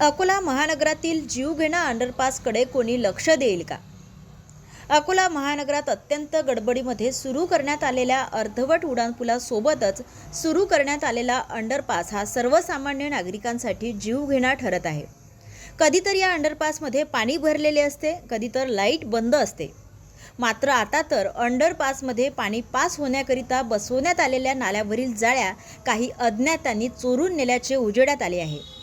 अकोला महानगरातील जीवघेणा अंडरपासकडे कोणी लक्ष देईल का? अकोला महानगरात अत्यंत गडबडीमध्ये सुरू करण्यात आलेल्या अर्धवट उड्डाणपुलासोबतच सुरू करण्यात आलेला अंडरपास हा सर्वसामान्य नागरिकांसाठी जीवघेणा ठरत आहे. कधीतरी या अंडरपासमध्ये पाणी भरलेले असते कधी तर लाइट बंद असते. मात्र आता तर अंडरपासमध्ये पाणी पास होण्याकरिता बसवण्यात आलेल्या नाल्यावरील जाळ्या काही अज्ञातांनी चोरून नेल्याचे उजेडात आले आहे.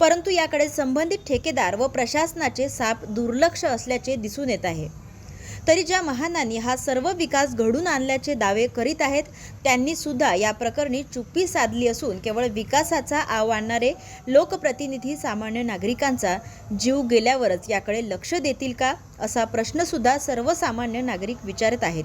परंतु याकडे संबंधित ठेकेदार व प्रशासनाचे साप दुर्लक्ष असल्याचे दिसून येत आहे. तरी ज्या महानांनी हा सर्व विकास घडून आणल्याचे दावे करीत आहेत त्यांनी सुद्धा या प्रकरणी चुप्पी साधली असून केवळ विकासाचा आव आणणारे लोकप्रतिनिधी सामान्य नागरिकांचा जीव गेल्यावरच याकडे लक्ष देतील का असा प्रश्नसुद्धा सर्वसामान्य नागरिक विचारत आहेत.